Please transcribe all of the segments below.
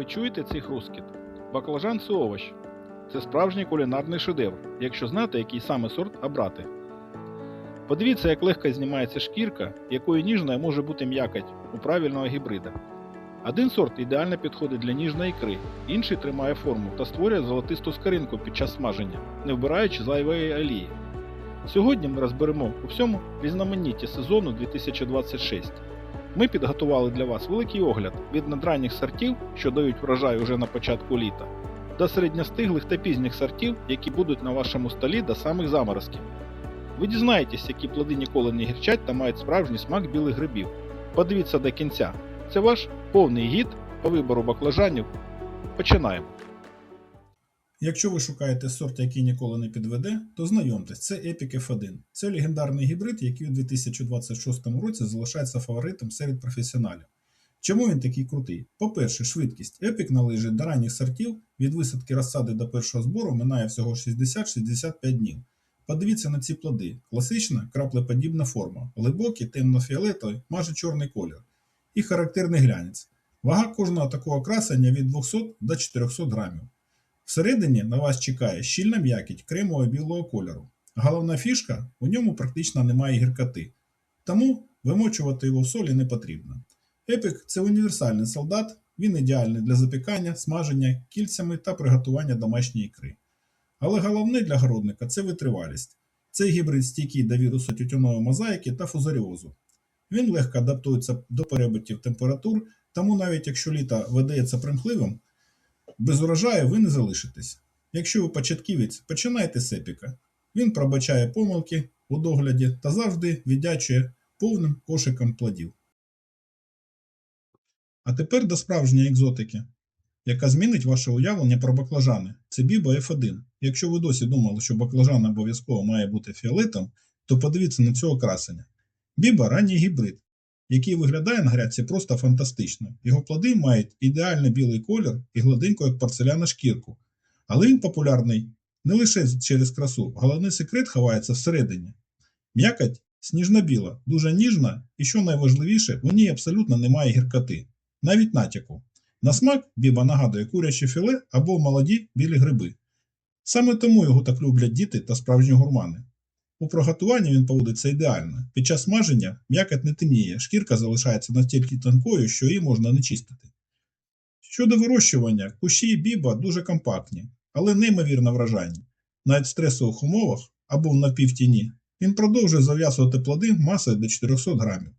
ви чуєте цей хрускіт? Баклажан це овощ. Це справжній кулінарний шедевр, якщо знати, який саме сорт обрати. Подивіться, як легко знімається шкірка, якою ніжною може бути м'якоть у правильного гібрида. Один сорт ідеально підходить для ніжної ікри, інший тримає форму та створює золотисту скаринку під час смаження, не вбираючи зайвої олії. Сьогодні ми розберемо у всьому різноманітті сезону 2026. Ми підготували для вас великий огляд від надранніх сортів, що дають врожай уже на початку літа, до середньостиглих та пізніх сортів, які будуть на вашому столі до самих заморозків. Ви дізнаєтесь, які плоди ніколи не гірчать та мають справжній смак білих грибів. Подивіться до кінця. Це ваш повний гід по вибору баклажанів. Починаємо. Якщо ви шукаєте сорт, який ніколи не підведе, то знайомтесь, це Epic F1. Це легендарний гібрид, який у 2026 році залишається фаворитом серед професіоналів. Чому він такий крутий? По-перше, швидкість. Epic належить до ранніх сортів, від висадки розсади до першого збору минає всього 60-65 днів. Подивіться на ці плоди. Класична краплеподібна форма, глибокий, темно-фіолетовий, майже чорний колір. І характерний глянець. Вага кожного такого красення від 200 до 400 грамів. Всередині на вас чекає щільна м'якіть кремово білого кольору. Головна фішка у ньому практично немає гіркоти, тому вимочувати його в солі не потрібно. Епік це універсальний солдат, він ідеальний для запікання, смаження кільцями та приготування домашньої ікри. Але головне для городника це витривалість. Цей гібрид стійкий до вірусу тютюнової мозаїки та фузаріозу. Він легко адаптується до перебиттів температур, тому навіть якщо літо видається примхливим, без урожаю ви не залишитесь. Якщо ви початківець, починайте з епіка. Він пробачає помилки у догляді та завжди віддячує повним кошиком плодів. А тепер до справжньої екзотики, яка змінить ваше уявлення про баклажани. Це Біба F1. Якщо ви досі думали, що баклажан обов'язково має бути фіолетом, то подивіться на цього красення. Біба ранній гібрид, який виглядає на грядці просто фантастично. Його плоди мають ідеальний білий колір і гладеньку, як порцеляна шкірку. Але він популярний не лише через красу, головний секрет ховається всередині. М'якоть сніжно-біла, дуже ніжна і, що найважливіше, у ній абсолютно немає гіркоти, навіть натяку. На смак біба нагадує куряче філе або молоді білі гриби. Саме тому його так люблять діти та справжні гурмани. У приготуванні він поводиться ідеально. Під час смаження м'якоть не темніє, шкірка залишається настільки тонкою, що її можна не чистити. Щодо вирощування, кущі біба дуже компактні, але неймовірно вражайні. Навіть в стресових умовах або в напівтіні він продовжує зав'язувати плоди масою до 400 грамів.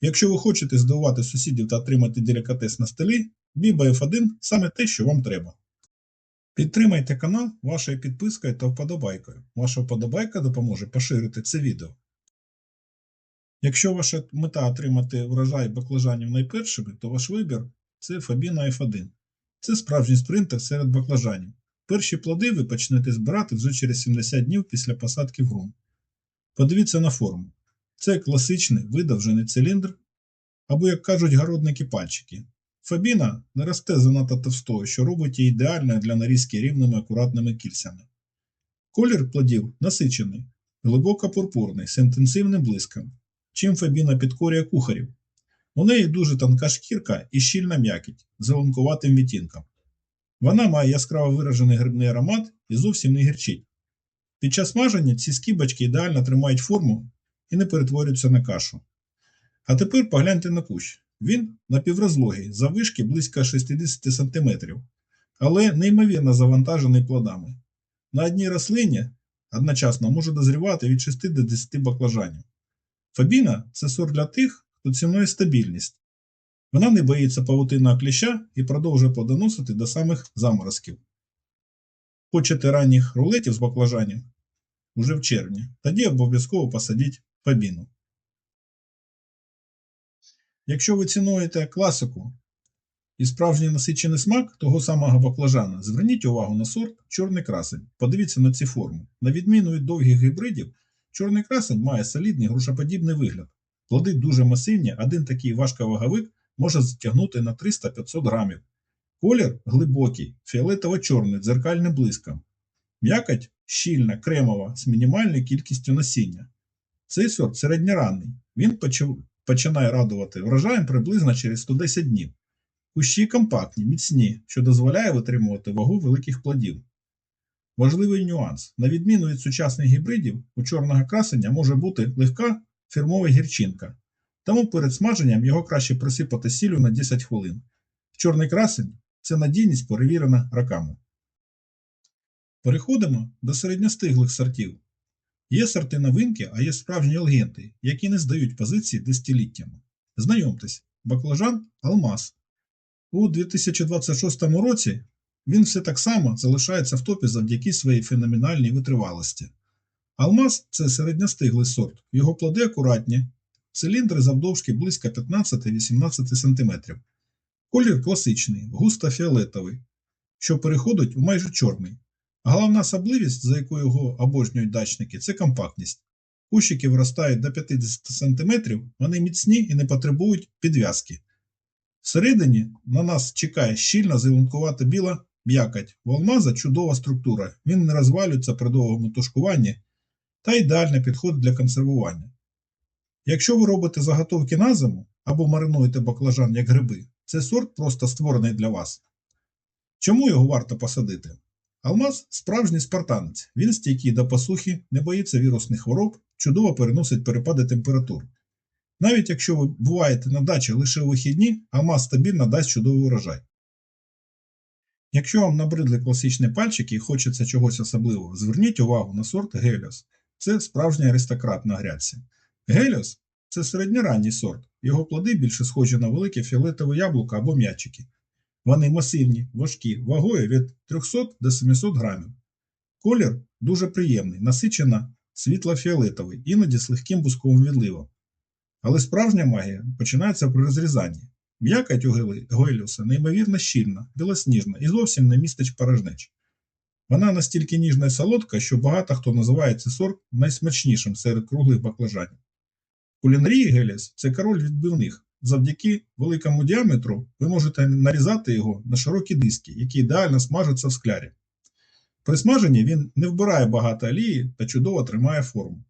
Якщо ви хочете здивувати сусідів та отримати делікатес на столі, біба F1 саме те, що вам треба. Підтримайте канал вашою підпискою та вподобайкою. Ваша вподобайка допоможе поширити це відео. Якщо ваша мета отримати врожай баклажанів найпершими, то ваш вибір це Фабіна F1. Це справжній спринтер серед баклажанів. Перші плоди ви почнете збирати вже через 70 днів після посадки в ґрунт. Подивіться на форму. Це класичний видовжений циліндр, або, як кажуть городники пальчики. Фабіна не росте занадто товстою, що робить її ідеальною для нарізки рівними акуратними кільцями. Колір плодів насичений, глибоко пурпурний, з інтенсивним блиском, чим Фабіна підкорює кухарів. У неї дуже тонка шкірка і щільна м'якіть з зеленкуватим відтінком. Вона має яскраво виражений грибний аромат і зовсім не гірчить. Під час смаження ці скибочки ідеально тримають форму і не перетворюються на кашу. А тепер погляньте на кущ. Він напіврозлогий, заввишки близько 60 см, але неймовірно завантажений плодами. На одній рослині одночасно може дозрівати від 6 до 10 баклажанів. Фабіна це сорт для тих, хто цінує стабільність. Вона не боїться павутинного кліща і продовжує плодоносити до самих заморозків. Хочете ранніх рулетів з баклажанів уже в червні, тоді обов'язково посадіть фабіну. Якщо ви цінуєте класику і справжній насичений смак того самого баклажана, зверніть увагу на сорт чорний красень. Подивіться на ці форми. На відміну від довгих гібридів, чорний красень має солідний грушоподібний вигляд. Плоди дуже масивні, один такий важковаговик може затягнути на 300-500 грамів. Колір глибокий, фіолетово-чорний, дзеркальним блиском. М'якоть щільна, кремова, з мінімальною кількістю насіння. Цей сорт середньоранний. Він почав починає радувати врожаєм приблизно через 110 днів. Кущі компактні, міцні, що дозволяє витримувати вагу великих плодів. Важливий нюанс. На відміну від сучасних гібридів, у чорного красення може бути легка фірмова гірчинка, тому перед смаженням його краще присипати сіллю на 10 хвилин. Чорний красень це надійність перевірена роками. Переходимо до середньостиглих сортів. Є сорти новинки, а є справжні легенди, які не здають позиції десятиліттями. Знайомтесь, баклажан Алмаз. У 2026 році він все так само залишається в топі завдяки своїй феноменальній витривалості. Алмаз це середньостиглий сорт, його плоди акуратні, циліндри завдовжки близько 15-18 см. Колір класичний, густо фіолетовий, що переходить у майже чорний. Головна особливість, за якою його обожнюють дачники, це компактність. Кущики виростають до 50 см, вони міцні і не потребують підв'язки. Всередині на нас чекає щільна зеленкувата біла м'якоть. У алмаза чудова структура, він не розвалюється при довгому тушкуванні та ідеально підходить для консервування. Якщо ви робите заготовки на зиму або маринуєте баклажан як гриби, цей сорт просто створений для вас. Чому його варто посадити? Алмаз справжній спартанець, він стійкий до посухи, не боїться вірусних хвороб, чудово переносить перепади температур. Навіть якщо ви буваєте на дачі лише у вихідні, алмаз стабільно дасть чудовий урожай. Якщо вам набридли класичні пальчики і хочеться чогось особливого, зверніть увагу на сорт Геліос. Це справжній аристократ на грядці. Геліос це середньоранній сорт, його плоди більше схожі на велике фіолетове яблуко або м'ячики. Вони масивні, важкі, вагою від 300 до 700 грамів. Колір дуже приємний, насичено світло-фіолетовий, іноді з легким бусковим відливом. Але справжня магія починається при розрізанні. М'якоть у геліуса неймовірно щільна, білосніжна і зовсім не містить порожнеч. Вона настільки ніжна і солодка, що багато хто називає цей сорт найсмачнішим серед круглих баклажанів. Кулінарії геліс це король відбивних. Завдяки великому діаметру ви можете нарізати його на широкі диски, які ідеально смажаться в склярі. При смаженні він не вбирає багато олії та чудово тримає форму.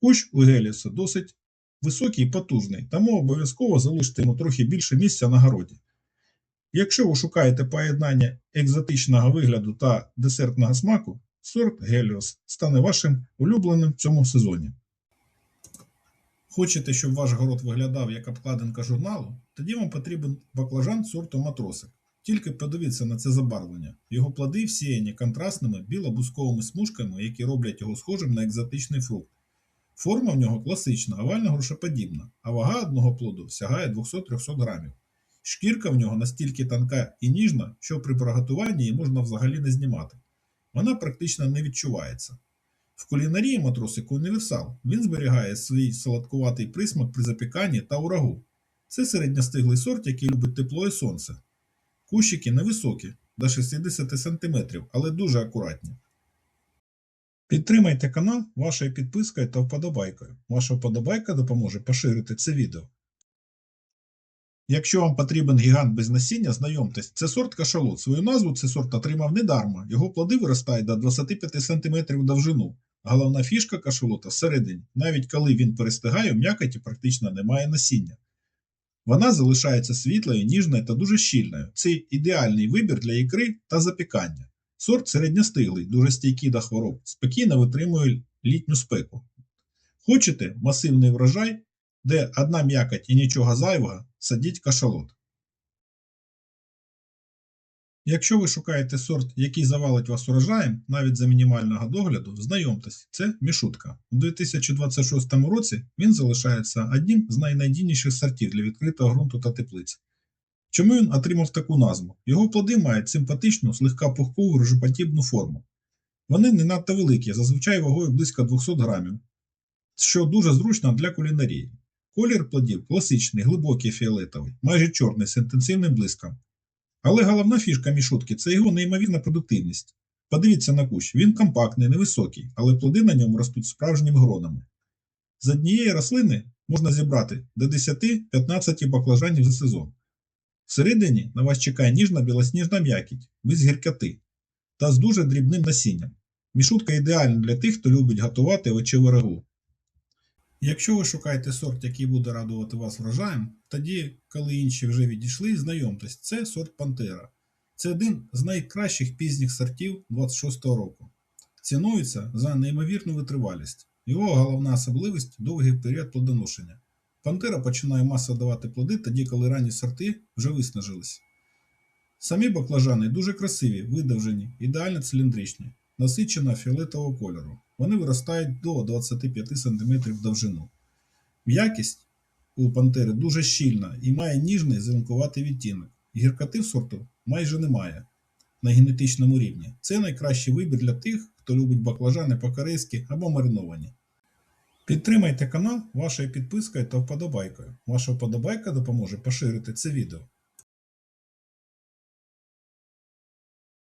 Кущ у геліса досить високий і потужний, тому обов'язково залиште йому трохи більше місця на городі. Якщо ви шукаєте поєднання екзотичного вигляду та десертного смаку, сорт Геліос стане вашим улюбленим в цьому сезоні. Хочете, щоб ваш город виглядав як обкладинка журналу? Тоді вам потрібен баклажан сорту матросик. Тільки подивіться на це забарвлення. Його плоди всіяні контрастними біло-бусковими смужками, які роблять його схожим на екзотичний фрукт. Форма в нього класична, овально-грушоподібна, а вага одного плоду сягає 200-300 грамів. Шкірка в нього настільки тонка і ніжна, що при приготуванні її можна взагалі не знімати. Вона практично не відчувається. В кулінарії матросик універсал. Він зберігає свій солодкуватий присмак при запіканні та урагу. Це середньостиглий сорт, який любить тепло і сонце. Кущики невисокі, до 60 см, але дуже акуратні. Підтримайте канал вашою підпискою та вподобайкою. Ваша вподобайка допоможе поширити це відео. Якщо вам потрібен гігант без насіння, знайомтесь, це сорт кашалот. Свою назву цей сорт отримав недарма. Його плоди виростають до 25 см довжину. Головна фішка кашалота всередині. Навіть коли він перестигає, в м'якоті практично немає насіння. Вона залишається світлою, ніжною та дуже щільною. Це ідеальний вибір для ікри та запікання. Сорт середньостиглий, дуже стійкий до хвороб, спокійно витримує літню спеку. Хочете масивний врожай, де одна м'якоть і нічого зайвого, садіть кашалот. Якщо ви шукаєте сорт, який завалить вас урожаєм, навіть за мінімального догляду, знайомтесь, це мішутка. У 2026 році він залишається одним з найнадійніших сортів для відкритого ґрунту та теплиць. Чому він отримав таку назву? Його плоди мають симпатичну, слегка пухку рожеподібну форму. Вони не надто великі, зазвичай вагою близько 200 грамів, що дуже зручно для кулінарії. Колір плодів класичний, глибокий фіолетовий, майже чорний з інтенсивним блиском. Але головна фішка мішутки це його неймовірна продуктивність. Подивіться на кущ, він компактний, невисокий, але плоди на ньому ростуть справжніми гронами. З однієї рослини можна зібрати до 10-15 баклажанів за сезон. Всередині на вас чекає ніжна білосніжна м'якіть, без гіркоти та з дуже дрібним насінням. Мішутка ідеальна для тих, хто любить готувати овочеву рагу. Якщо ви шукаєте сорт, який буде радувати вас врожаєм, тоді, коли інші вже відійшли, знайомтесь, це сорт Пантера. Це один з найкращих пізніх сортів 26-го року. Цінується за неймовірну витривалість. Його головна особливість довгий період плодоношення. Пантера починає масово давати плоди тоді, коли ранні сорти вже виснажились. Самі баклажани дуже красиві, видовжені, ідеально циліндричні, насичено фіолетового кольору. Вони виростають до 25 см довжину. М'якість у пантери дуже щільна і має ніжний зеленкуватий відтінок. Гіркоти в сорту майже немає на генетичному рівні. Це найкращий вибір для тих, хто любить баклажани по-корейськи або мариновані. Підтримайте канал вашою підпискою та вподобайкою. Ваша вподобайка допоможе поширити це відео.